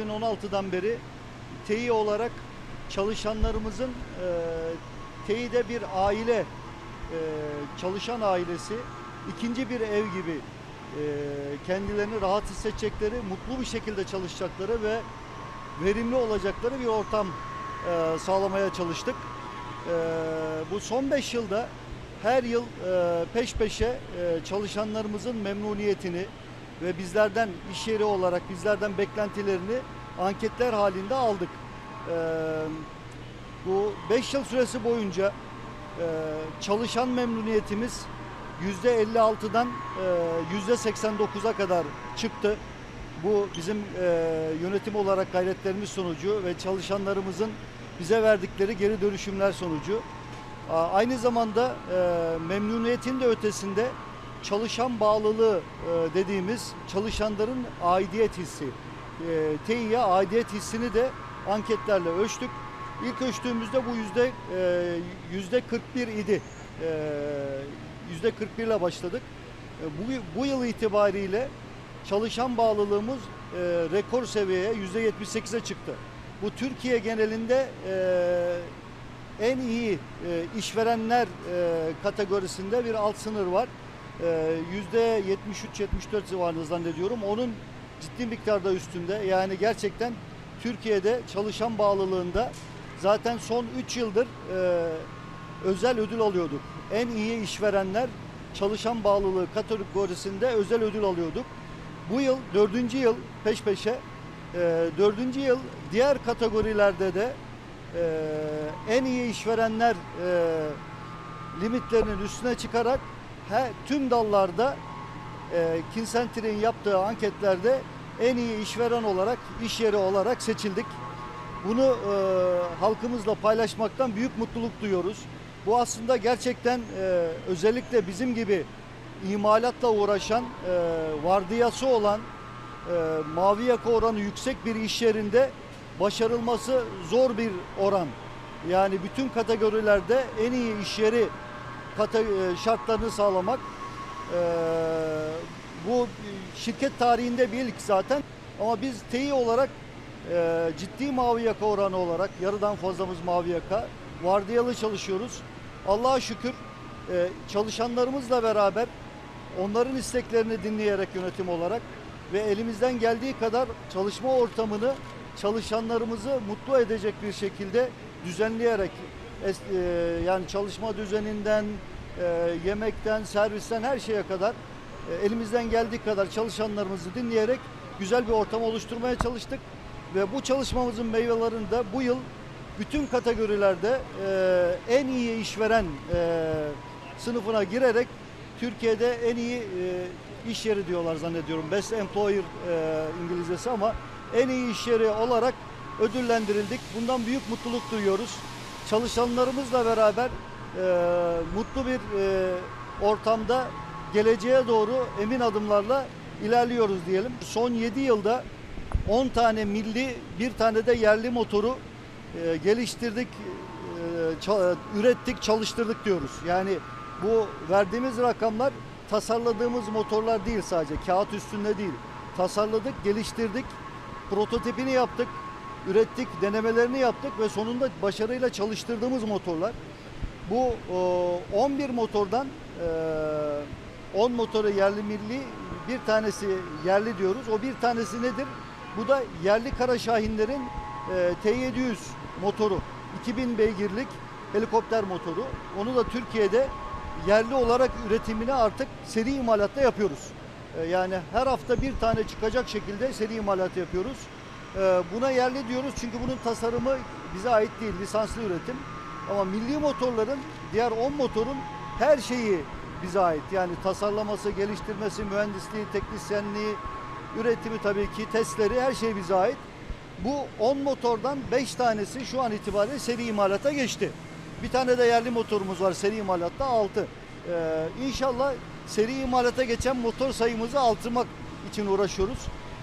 2016'dan beri TEİ olarak çalışanlarımızın e, TEİ'de bir aile, e, çalışan ailesi, ikinci bir ev gibi e, kendilerini rahat hissedecekleri, mutlu bir şekilde çalışacakları ve verimli olacakları bir ortam e, sağlamaya çalıştık. E, bu son 5 yılda her yıl e, peş peşe e, çalışanlarımızın memnuniyetini ve bizlerden iş yeri olarak bizlerden beklentilerini anketler halinde aldık. E, bu 5 yıl süresi boyunca e, çalışan memnuniyetimiz %56'dan e, %89'a kadar çıktı. Bu bizim e, yönetim olarak gayretlerimiz sonucu ve çalışanlarımızın bize verdikleri geri dönüşümler sonucu. Aynı zamanda e, memnuniyetin de ötesinde çalışan bağlılığı e, dediğimiz çalışanların aidiyet hissi, e, TEİ'ye aidiyet hissini de anketlerle ölçtük. İlk ölçtüğümüzde bu yüzde e, yüzde 41 idi. E, Yüzde 41 ile başladık. E, Bu, bu yıl itibariyle çalışan bağlılığımız e, rekor seviyeye yüzde 78'e çıktı. Bu Türkiye genelinde e, en iyi e, işverenler e, kategorisinde bir alt sınır var. E, Yüzde 73-74 civarında zannediyorum. Onun ciddi miktarda üstünde. Yani gerçekten Türkiye'de çalışan bağlılığında zaten son 3 yıldır e, özel ödül alıyorduk. En iyi işverenler çalışan bağlılığı kategorisinde özel ödül alıyorduk. Bu yıl dördüncü yıl peş peşe e, dördüncü yıl diğer kategorilerde de e, en iyi işverenler e, limitlerinin üstüne çıkarak he, tüm dallarda e, Kincenter'in yaptığı anketlerde en iyi işveren olarak, iş yeri olarak seçildik. Bunu e, halkımızla paylaşmaktan büyük mutluluk duyuyoruz. Bu aslında gerçekten e, özellikle bizim gibi imalatla uğraşan, e, vardiyası olan, e, mavi yaka oranı yüksek bir iş yerinde başarılması zor bir oran. Yani bütün kategorilerde en iyi iş yeri şartlarını sağlamak e, bu şirket tarihinde bir ilk zaten. Ama biz TEİ olarak e, ciddi mavi yaka oranı olarak yarıdan fazlamız mavi yaka vardiyalı çalışıyoruz. Allah'a şükür e, çalışanlarımızla beraber onların isteklerini dinleyerek yönetim olarak ve elimizden geldiği kadar çalışma ortamını çalışanlarımızı mutlu edecek bir şekilde düzenleyerek es- e, yani çalışma düzeninden e, yemekten servisten her şeye kadar e, elimizden geldiği kadar çalışanlarımızı dinleyerek güzel bir ortam oluşturmaya çalıştık ve bu çalışmamızın meyvelerini de bu yıl bütün kategorilerde e, en iyi işveren e, sınıfına girerek Türkiye'de en iyi e, iş yeri diyorlar zannediyorum. Best Employer e, İngilizcesi ama en iyi iş yeri olarak ödüllendirildik. Bundan büyük mutluluk duyuyoruz. Çalışanlarımızla beraber e, mutlu bir e, ortamda geleceğe doğru emin adımlarla ilerliyoruz diyelim. Son 7 yılda 10 tane milli, bir tane de yerli motoru e, geliştirdik, e, ürettik, çalıştırdık diyoruz. Yani bu verdiğimiz rakamlar tasarladığımız motorlar değil sadece, kağıt üstünde değil. Tasarladık, geliştirdik, prototipini yaptık, ürettik, denemelerini yaptık ve sonunda başarıyla çalıştırdığımız motorlar. Bu e, 11 motordan e, 10 motoru yerli milli, bir tanesi yerli diyoruz. O bir tanesi nedir? Bu da yerli kara şahinlerin e, T700 motoru. 2000 beygirlik helikopter motoru. Onu da Türkiye'de yerli olarak üretimini artık seri imalatta yapıyoruz. E, yani her hafta bir tane çıkacak şekilde seri imalat yapıyoruz. E, buna yerli diyoruz çünkü bunun tasarımı bize ait değil, lisanslı üretim. Ama milli motorların, diğer 10 motorun her şeyi bize ait. Yani tasarlaması, geliştirmesi, mühendisliği, teknisyenliği, üretimi tabii ki, testleri her şey bize ait. Bu 10 motordan 5 tanesi şu an itibariyle seri imalata geçti. Bir tane de yerli motorumuz var seri imalatta 6. Ee, inşallah seri imalata geçen motor sayımızı artırmak için uğraşıyoruz.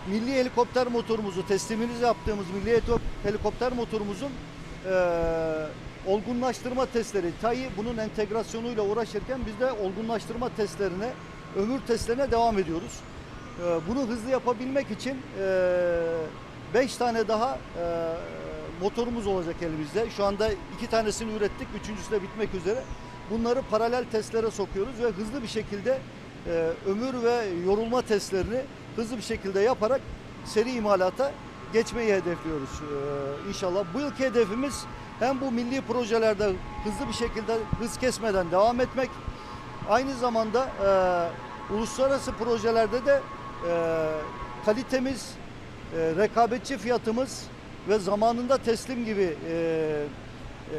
Milli helikopter motorumuzu teslimimizi yaptığımız milli heliko- helikopter motorumuzun eee olgunlaştırma testleri, TAI bunun entegrasyonuyla uğraşırken biz de olgunlaştırma testlerine, ömür testlerine devam ediyoruz. Eee, bunu hızlı yapabilmek için eee, 5 tane daha e, motorumuz olacak elimizde. Şu anda iki tanesini ürettik, üçüncüsü de bitmek üzere. Bunları paralel testlere sokuyoruz ve hızlı bir şekilde e, ömür ve yorulma testlerini hızlı bir şekilde yaparak seri imalata geçmeyi hedefliyoruz e, inşallah. Bu yılki hedefimiz hem bu milli projelerde hızlı bir şekilde hız kesmeden devam etmek, aynı zamanda e, uluslararası projelerde de e, kalitemiz, e, rekabetçi fiyatımız ve zamanında teslim gibi e, e,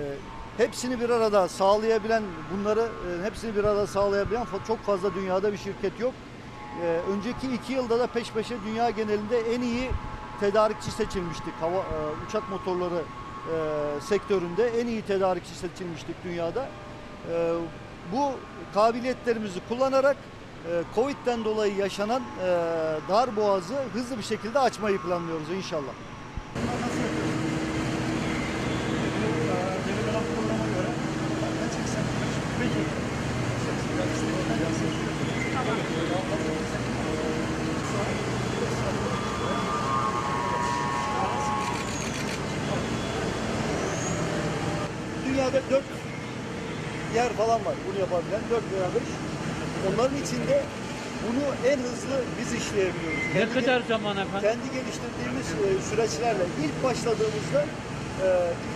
hepsini bir arada sağlayabilen bunları e, hepsini bir arada sağlayabilen çok fazla dünyada bir şirket yok. E, önceki iki yılda da peş peşe dünya genelinde en iyi tedarikçi seçilmiştik. Hava e, uçak motorları e, sektöründe en iyi tedarikçi seçilmiştik dünyada. E, bu kabiliyetlerimizi kullanarak e, Covid'den dolayı yaşanan e, dar boğazı hızlı bir şekilde açmayı planlıyoruz inşallah. Dünyada dört yer falan var bunu yapabilen. Dört veya beş. Onların içinde bunu en hızlı biz işleyebiliyoruz. Ne Kendi kadar zaman efendim? kendi geliştirdiğimiz e, süreçlerle ilk başladığımızda e,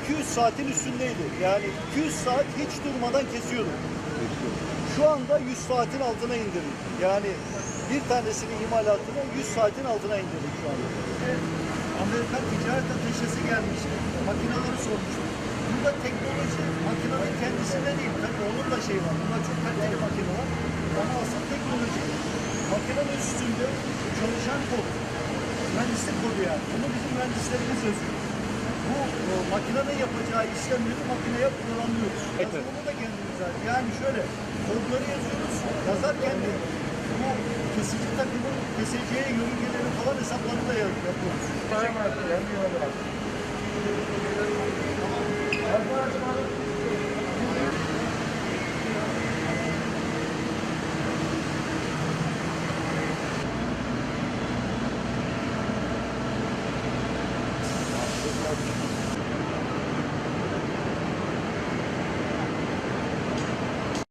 200 saatin üstündeydi. Yani 200 saat hiç durmadan kesiyorduk. Şu anda 100 saatin altına indirdik. Yani bir tanesinin imalatını 100 saatin altına indirdik şu anda. Amerikan ticaret ateşesi gelmiş. Makineleri sormuş. Burada teknoloji makinenin kendisinde değil. Tabii onun da şey var. Bunlar çok kaliteli makineler. Ama asıl teknoloji makinenin üstünde çalışan kod. Mühendislik kodu yani. Bunu bizim mühendislerimiz yazıyor. Bu o, makinenin yapacağı işlemleri makineye kullanıyoruz. Yazılımı da kendimiz yazıyoruz. Yani şöyle kodları yazıyoruz. Yazarken de bu kesici takımın keseceği yörüngeleri falan hesaplarını da yap- yapıyoruz. Arkadaşlar Thank you.